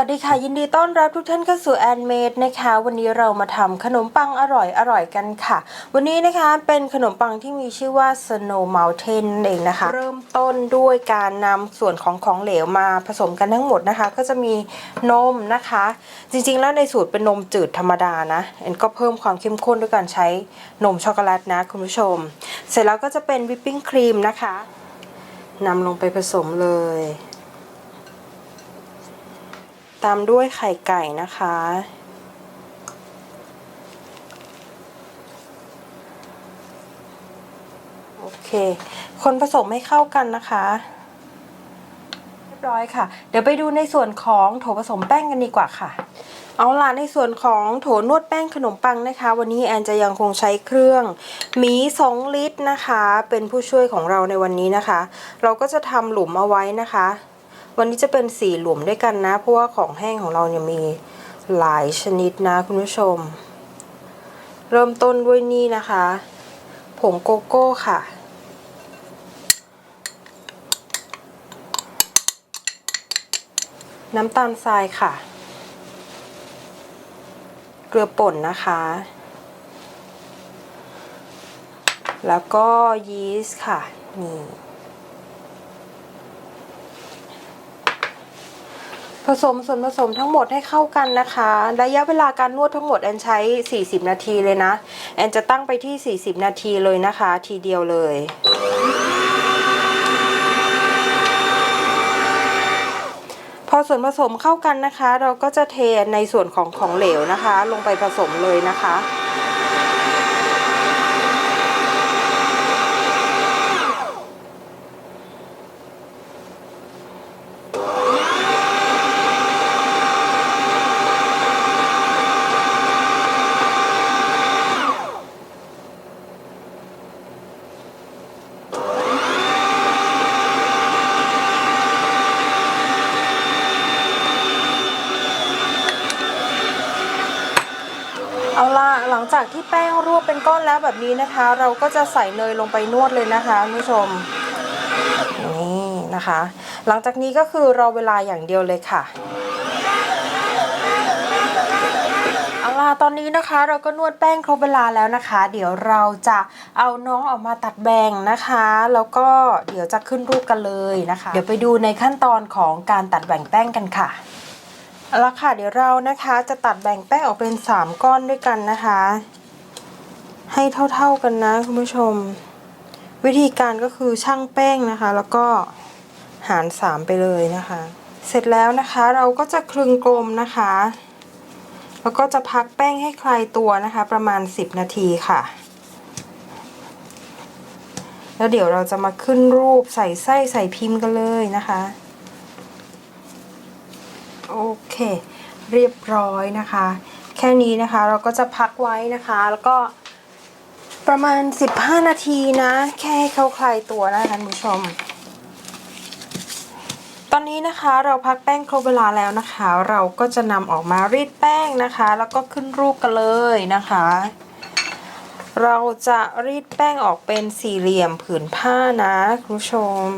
วัสดีค่ะ ยินดีต้อนรับทุกท่านเข้าสู่แอนเมดนะคะ วันนี้เรามาทำขนมปังอร่อยอร่อยกันค่ะ วันนี้นะคะเป็นขนมปังที่มีชื่อว่า Snow Mountain เองนะคะ เริ่มต้นด้วยการนำส่วนของของเหลวมาผสมกันทั้งหมดนะคะ ก็จะมีนมนะคะ จริงๆแล้วในสูตรเป็นนมจืดธรรมดานะแอนก็เพิ่มความเข้มข้นด้วยการใช้นมช็อกโกแลตนะคุณผู้ชม เสร็จแล้วก็จะเป็นวิปปิ้งครีมนะคะนำลงไปผสมเลย ตามด้วยไข่ไก่นะคะ โอเค คนผสมให้เข้ากันนะคะเรียบร้อยค่ะ เดี๋ยวไปดูในส่วนของโถผสมแป้งกันดีกว่าค่ะ เอาล่ะในส่วนของโถนวดแป้งขนมปังนะคะ วันนี้แอนจะยังคงใช้เครื่องหมี2ลิตรนะคะ เป็นผู้ช่วยของเราในวันนี้นะคะ เราก็จะทำหลุมเอาไว้นะคะ วันนี้จะเป็นสีหลุมด้วยกันนะ เพราะว่าของแห้งของเราเนี่ยมีหลายชนิดนะคุณผู้ชม เริ่มต้นด้วยนี่นะคะ ผงโกโก้ค่ะ น้ำตาลทรายค่ะ เกลือป่นนะคะ แล้วก็ยีสต์ค่ะนี่ ผสมส่วนผสมทั้งหมดให้เข้ากันนะคะ ระยะเวลาการนวดทั้งหมดแอนใช้ 40 นาทีเลยนะ แอนจะตั้งไปที่ 40 นาทีเลยนะคะ ทีเดียวเลยพอส่วนผสมเข้ากันนะคะ เราก็จะเทในส่วนของของเหลวนะคะ ลงไปผสมเลยนะคะ เอาล่ะหลังจากที่แป้งรวบเป็นก้อนแล้วแบบนี้นะคะ เราก็จะใส่เนยลงไปนวดเลยนะคะคุณผู้ชมนี่นะคะ หลังจากนี้ก็คือรอเวลาอย่างเดียวเลยค่ะเอาล่ะตอนนี้นะคะเราก็นวดแป้งครบเวลาแล้วนะคะ เดี๋ยวเราจะเอาน้องออกมาตัดแบ่งนะคะ แล้วก็เดี๋ยวจะขึ้นรูปกันเลยนะคะ เดี๋ยวไปดูในขั้นตอนของการตัดแบ่งแป้งกันค่ะ เอาละค่ะเดี๋ยวเรานะคะจะตัดแบ่งแป้งออกเป็น 3 ก้อนด้วยกันนะคะ ให้เท่าๆกันนะคุณผู้ชม วิธีการก็คือช่างแป้งนะคะ แล้วก็หาร 3 ไปเลยนะคะ เสร็จแล้วนะคะเราก็จะคลึงกลมนะคะ แล้วก็จะพักแป้งให้คลายตัวนะคะ ประมาณ 10 นาทีค่ะ แล้วเดี๋ยวเราจะมาขึ้นรูปใส่ไส้ใส่พิมพ์กันเลยนะคะ โอเค เรียบร้อยนะคะ แค่นี้นะคะเราก็จะพักไว้นะคะ แล้วก็ประมาณ 15 นาทีนะ แค่ให้เขาคลายตัวนะคะท่านผู้ชม ตอนนี้นะคะเราพักแป้งครบเวลาแล้วนะคะ เราก็จะนำออกมารีดแป้งนะคะ แล้วก็ขึ้นรูปกันเลยนะคะ เราจะรีดแป้งออกเป็นสี่เหลี่ยมผืนผ้านะคุณผู้ชม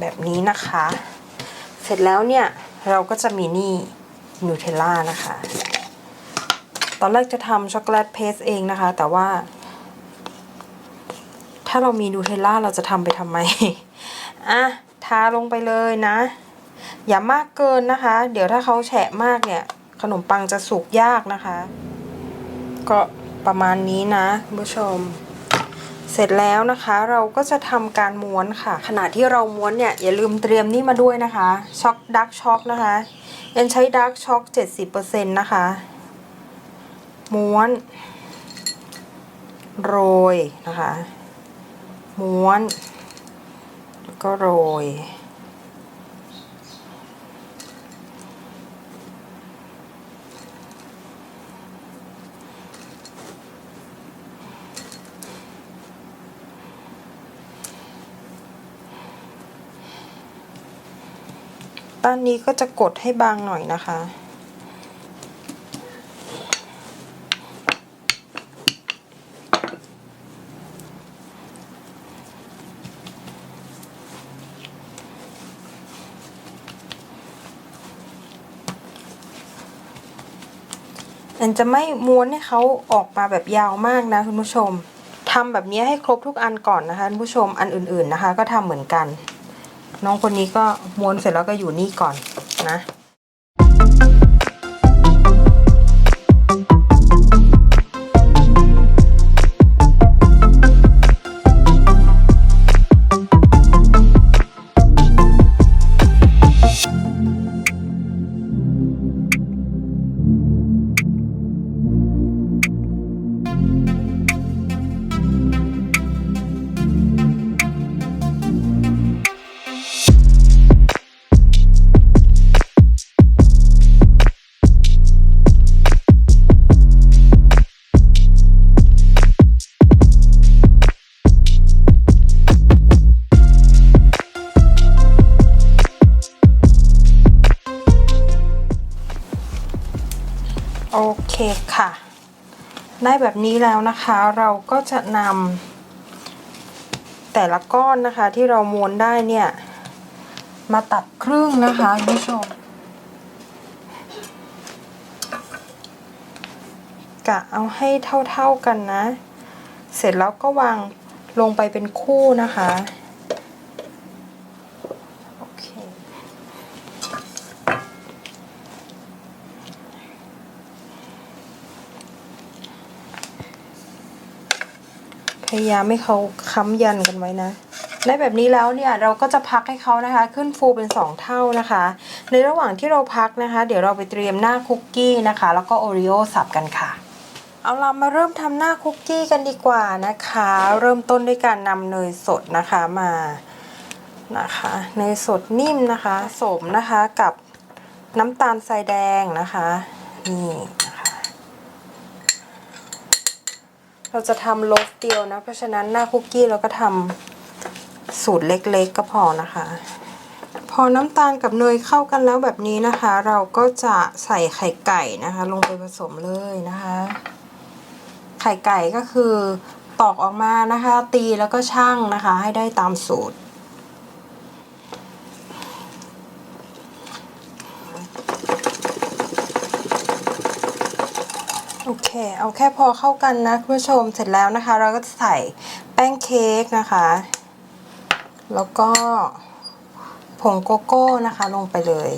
แบบนี้นะคะ เสร็จแล้วเนี่ยเราก็จะมีนี่นูเทลล่านะคะ ตอนแรกจะทำช็อกโกแลตเพสเองนะคะ แต่ว่า ถ้าเรามีนูเทลล่าเราจะทำไปทำไม อะ ทาลงไปเลยนะ อย่ามากเกินนะคะ เดี๋ยวถ้าเขาแฉะมากเนี่ย ขนมปังจะสุกยากนะคะ ก็ประมาณนี้นะคุณผู้ชม เสร็จแล้วนะคะเราก็จะทำการม้วนค่ะ ขณะที่เราม้วนเนี่ยอย่าลืมเตรียมนี่มาด้วยนะคะช็อกดักช็อกนะคะยันใช้ดักช็อก70%นะคะ ม้วน โรยนะคะ ม้วน แล้วก็โรย ด้นนี้ก็จะกดให้บางหน่อยนะคะ อันจะไม่ม้วนให้เขาออกมาแบบยาวมากนะคุณผู้ชมทำแบบนี้ให้ครบทุกอันก่อนนะคะคุณผู้ชมอันอื่นๆนะคะ ก็ทำเหมือนกัน น้องคนนี้ก็ม้วนเสร็จแล้วก็อยู่นี่ก่อนนะ โอเคค่ะ ได้แบบนี้แล้วนะคะเราก็จะนำแต่ละก้อนนะคะที่เราม้วนได้เนี่ย มาตัดครึ่งนะคะคุณผู้ชมกะเอาให้เท่าๆกันนะ เสร็จแล้วก็วางลงไปเป็นคู่นะคะ โอเค พยายามให้เขาค้ำยันกันไว้นะได้แบบนี้แล้วเนี่ยเราก็จะพักให้เขานะคะ ขึ้นฟูเป็นสองเท่านะคะ ในระหว่างที่เราพักนะคะ เดี๋ยวเราไปเตรียมหน้าคุกกี้นะคะ แล้วก็โอรีโอสับกันค่ะ เอาเรามาเริ่มทำหน้าคุกกี้กันดีกว่านะคะ เริ่มต้นด้วยการนำเนยสดนะคะมานะคะเนยสดนิ่มนะคะผสมนะคะกับน้ำตาลทรายแดงนะคะนี่นะคะ เราจะทำโลฟเดียวนะ เพราะฉะนั้นหน้าคุกกี้เราก็ทำสูตรเล็กๆก็พอนะคะ พอน้ำตาลกับเนยเข้ากันแล้วแบบนี้นะคะ เราก็จะใส่ไข่ไก่นะคะ ลงไปผสมเลยนะคะ ไข่ไก่ก็คือตอกออกมานะคะ ตีแล้วก็ช่างนะคะ ให้ได้ตามสูตร เคเอาแค่พอเข้ากันนะคุณผู้ชมเสร็จแล้วนะคะ เราก็จะใส่แป้งเค้กนะคะ แล้วก็ผงโกโก้นะคะลงไปเลย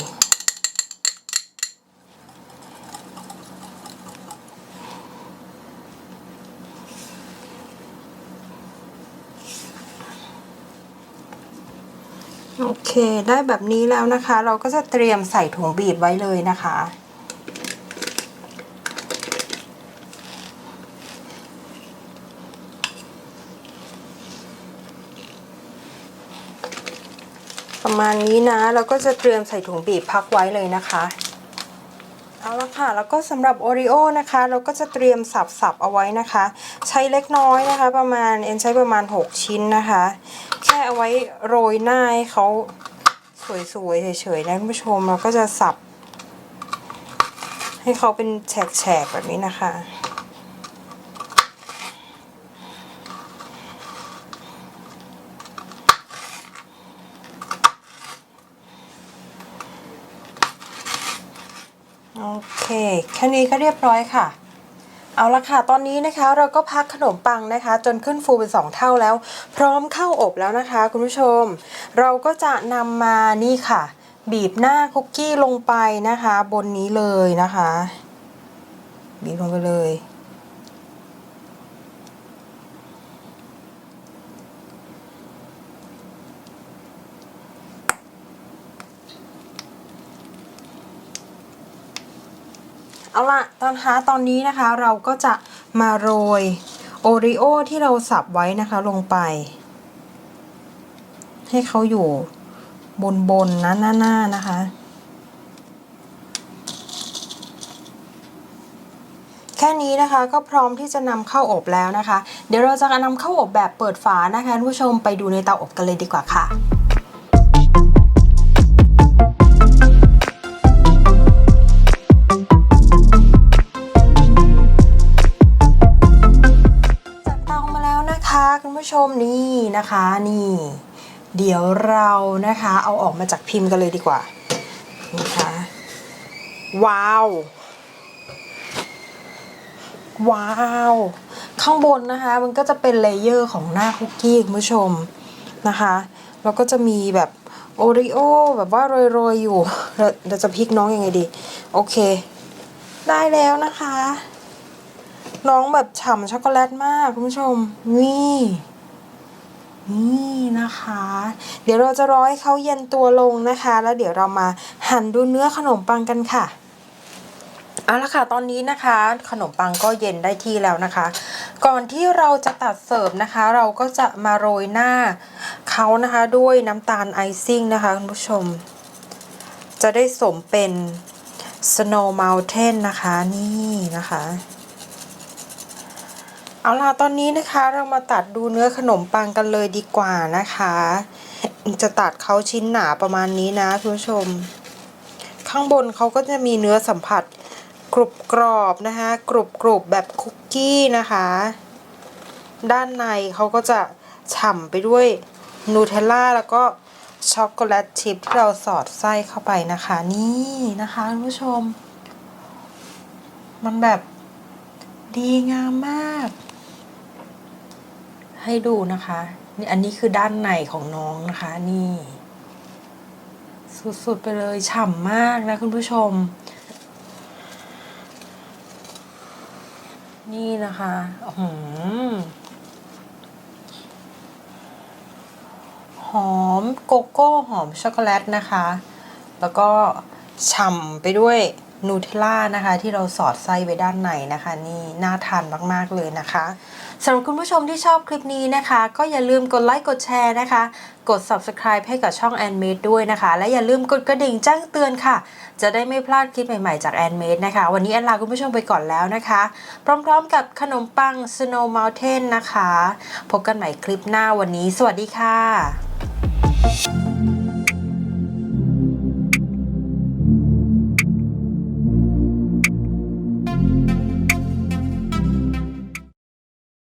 โอเค ได้แบบนี้แล้วนะคะ เราก็จะเตรียมใส่ถุงบีบไว้เลยนะคะ มาณนี้นะเราก็จะเตรียมใส่ถุงบีบพักไว้เลยนะคะเอาละค่ะ แล้วก็สำหรับโอริโอนะคะ เราก็จะเตรียมสับๆเอาไว้นะคะ ใช้เล็กน้อยนะคะ ประมาณเอ็นใช้ประมาณ 6 ชิ้นนะคะ แค่เอาไว้โรยหน้าให้เขาสวยๆเฉยๆนะคุณผู้ชมเราก็จะสับ ให้เขาเป็นแฉกๆแบบนี้นะคะ โอเค แค่นี้ก็เรียบร้อยค่ะ เอาละค่ะ ตอนนี้นะคะเราก็พักขนมปังนะคะ จนขึ้นฟูเป็นสองเท่าแล้ว พร้อมเข้าอบแล้วนะคะ คุณผู้ชม เราก็จะนำมานี่ค่ะ บีบหน้าคุกกี้ลงไปนะคะ บนนี้เลยนะคะ บีบลงไปเลย เอาละตอนท้าตอนนี้นะคะเราก็จะมาโรยโอริโอที่เราสับไว้นะคะลงไป ให้เขาอยู่บนบนนะหน้าหน้านะคะ แค่นี้นะคะก็พร้อมที่จะนำเข้าอบแล้วนะคะ เดี๋ยวเราจะนำเข้าอบแบบเปิดฝานะคะท่านผู้ชมไปดูในเตาอบกันเลยดีกว่าค่ะ ชมนี่นะคะนี่ เดี๋ยวเรานะคะเอาออกมาจากพิมพ์กันเลยดีกว่านะคะว้าว ว้าว ข้างบนนะคะ มันก็จะเป็นเลเยอร์ของหน้าคุกกี้คุณผู้ชมนะคะแล้วก็จะมีแบบโอริโอแบบว่าโรยๆอยู่เราเราจะพลิกน้องยังไงดี โอเค ได้แล้วนะคะ น้องแบบฉ่ำช็อกโกแลตมากคุณผู้ชมนี่ นี่นะคะ เดี๋ยวเราจะรอให้เขาเย็นตัวลงนะคะ แล้วเดี๋ยวเรามาหั่นดูเนื้อขนมปังกันค่ะเอาละค่ะตอนนี้นะคะ ขนมปังก็เย็นได้ที่แล้วนะคะ ก่อนที่เราจะตัดเสิร์ฟนะคะ เราก็จะมาโรยหน้าเขานะคะด้วยน้ำตาลไอซิ่งนะคะคุณผู้ชม จะได้สมเป็น Snow Mountain นะคะนี่นะคะ เอาล่ะตอนนี้นะคะเรามาตัดดูเนื้อขนมปังกันเลยดีกว่านะคะ จะตัดเขาชิ้นหนาประมาณนี้นะคุณผู้ชม ข้างบนเขาก็จะมีเนื้อสัมผัสกรุบกรอบนะคะกรุบกรุบแบบคุกกี้นะคะ ด้านในเขาก็จะฉ่ำไปด้วยนูเทลล่าแล้วก็ช็อกโกแลตชิพที่เราสอดไส้เข้าไปนะคะ นี่นะคะคุณผู้ชม มันแบบดีงามมาก ให้ดูนะคะนี่อันนี้คือด้านในของน้องนะคะ นี่ สุดๆ ไปเลยฉ่ำมากนะคุณผู้ชม นี่นะคะหือหอมโกโก้หอมช็อกโกแลตนะคะ แล้วก็ฉ่ำไปด้วยนูเทลล่านะคะ ที่เราสอดไส้ไว้ด้านในนะคะ นี่น่าทานมาก ๆ เลยนะคะ สำหรับคุณผู้ชมที่ชอบคลิปนี้นะคะ ก็อย่าลืมกดไลค์กดแชร์นะคะ กด subscribe ให้กับช่อง a n m a d e ด้วยนะคะ และอย่าลืมกดกระดิ่งแจ้งเตือนค่ะ จะได้ไม่พลาดคลิปใหม่ๆจาก a n m a d e นะคะ วันนี้แอนลาคุณผู้ชมไปก่อนแล้วนะคะ พร้อมๆกับขนมปัง Snow Mountain นะคะ พบกันใหม่คลิปหน้าวันนี้ สวัสดีค่ะ